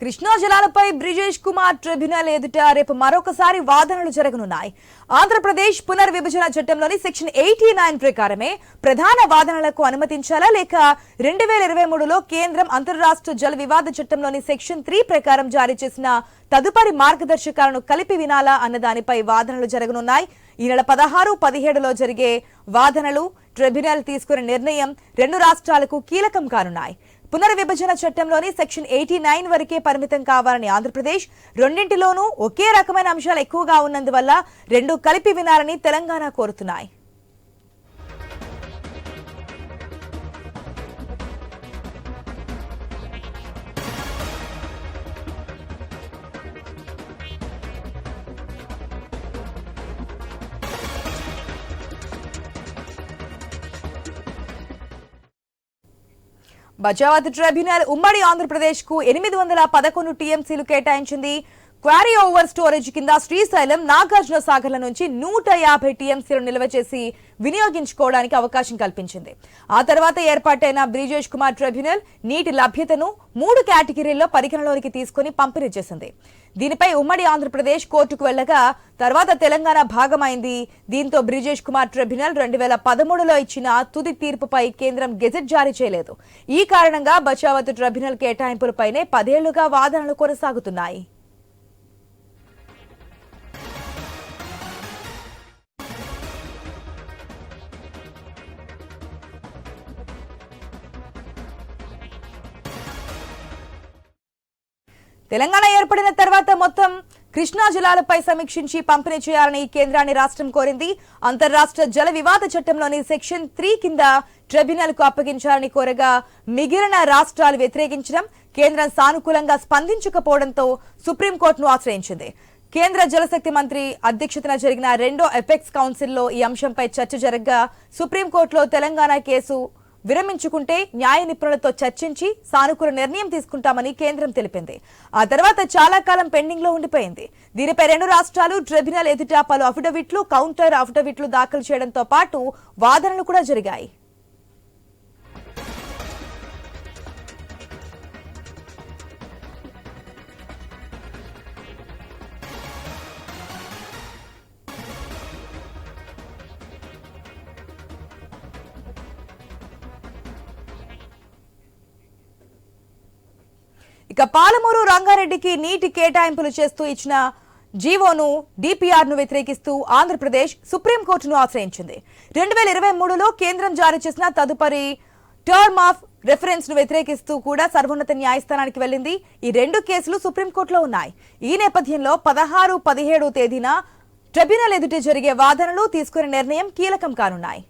కృష్ణా జలాలపై బ్రిజేష్ కుమార్ ట్రిబ్యునల్ ఎదుట రేపు మరొకసారి వాదనలు జరగనున్నాయి. ఆంధ్రప్రదేశ్ పునర్విభజన చట్టంలోని సెక్షన్ ఎయిటీ నైన్ ప్రకారమే ప్రధాన వాదనలకు అనుమతించాలా లేక రెండు వేల ఇరవై మూడులో కేంద్రం అంతర్రాష్ట్ర జల వివాద చట్టంలోని సెక్షన్ త్రీ ప్రకారం జారీ చేసిన తదుపరి మార్గదర్శకాలను కలిపి వినాలా అన్న దానిపై వాదనలు జరగనున్నాయి. ఈ నెల పదహారు పదిహేడులో జరిగే వాదనలు ట్రిబ్యునల్ తీసుకునే నిర్ణయం రెండు రాష్ట్రాలకు కీలకం కానున్నాయి. పునర్విభజన చట్టంలోని సెక్షన్ ఎయిటీ నైన్ వరకే పరిమితం కావాలని ఆంధ్రప్రదేశ్. రెండింటిలోనూ ఒకే రకమైన అంశాలు ఎక్కువగా ఉన్నందువల్ల రెండు కలిపి వినాలని తెలంగాణ కోరుతున్నాయి. బచావత్ ట్రిబ్యునల్ ఉమ్మడి ఆంధ్రప్రదేశ్కు ఎనిమిది వందల పదకొండు టీఎంసీలు కేటాయించింది. క్వారీ ఓవర్ స్టోరేజ్ కింద శ్రీశైలం నాగార్జున సాగర్ల నుంచి నూట యాభై టీఎంసీలు నిల్వ చేసి వినియోగించుకోవడానికి అవకాశం కల్పించింది. ఆ తర్వాత ఏర్పాటైన బ్రిజేష్ కుమార్ ట్రిబ్యునల్ నీటి లభ్యతను మూడు కేటగిరీల్లో పరిగణలోనికి తీసుకుని పంపిణీ చేసింది. దీనిపై ఉమ్మడి ఆంధ్రప్రదేశ్ కోర్టుకు వెళ్ళగా తర్వాత తెలంగాణ భాగమైంది. దీంతో బ్రిజేష్ కుమార్ ట్రిబ్యునల్ రెండు వేల పదమూడులో ఇచ్చిన తుది తీర్పుపై కేంద్రం గెజెట్ జారీ చేయలేదు. ఈ కారణంగా బచావత్ ట్రిబ్యునల్ కేటాయింపులపైనే పదేళ్ళుగా వాదనలు కొనసాగుతున్నాయి. తెలంగాణ ఏర్పడిన తర్వాత మొత్తం కృష్ణా జలాలపై సమీక్షించి పంపిణీ చేయాలని కేంద్రాన్ని రాష్ట్రం కోరింది. అంతర్రాష్ట్ర జల వివాద చట్టంలోని సెక్షన్ త్రీ కింద ట్రిబ్యునల్కు అప్పగించాలని కోరగా మిగిలిన రాష్ట్రాలు వ్యతిరేకించడం కేంద్రం సానుకూలంగా స్పందించకపోవడంతో సుప్రీంకోర్టును ఆశ్రయించింది. కేంద్ర జలశక్తి మంత్రి అధ్యక్షతన జరిగిన రెండో ఎపెక్స్ కౌన్సిల్లో ఈ అంశంపై చర్చ జరగగా సుప్రీంకోర్టులో తెలంగాణ కేసు విరమించుకుంటే న్యాయ నిపుణులతో చర్చించి సానుకూల నిర్ణయం తీసుకుంటామని కేంద్రం తెలిపింది. ఆ తర్వాత చాలా కాలం పెండింగ్లో ఉండిపోయింది. దీనిపై రెండు రాష్ట్రాలు ట్రిబ్యునల్ ఎదుట పలు అఫిడవిట్లు కౌంటర్ అఫిడవిట్లు దాఖలు చేయడంతో పాటు వాదనలు కూడా జరిగాయి. ఇక పాలమూరు రంగారెడ్డికి నీటి కేటాయింపులు చేస్తూ ఇచ్చిన జీవోను డిపిఆర్ను వ్యతిరేకిస్తూ ఆంధ్రప్రదేశ్ సుప్రీంకోర్టును ఆశ్రయించింది. రెండు వేల ఇరవై మూడులో కేంద్రం జారీ చేసిన తదుపరి టర్మ్ ఆఫ్ రెఫరెన్స్ను వ్యతిరేకిస్తూ కూడా సర్వోన్నత న్యాయస్థానానికి వెళ్ళింది ఈ రెండు కేసులు సుప్రీంకోర్టులో ఉన్నాయి. ఈ నేపథ్యంలో పదహారు పదిహేడు తేదీన ట్రిబ్యునల్ ఎదుట జరిగే వాదనలు తీసుకునే నిర్ణయం కీలకం కానున్నాయి.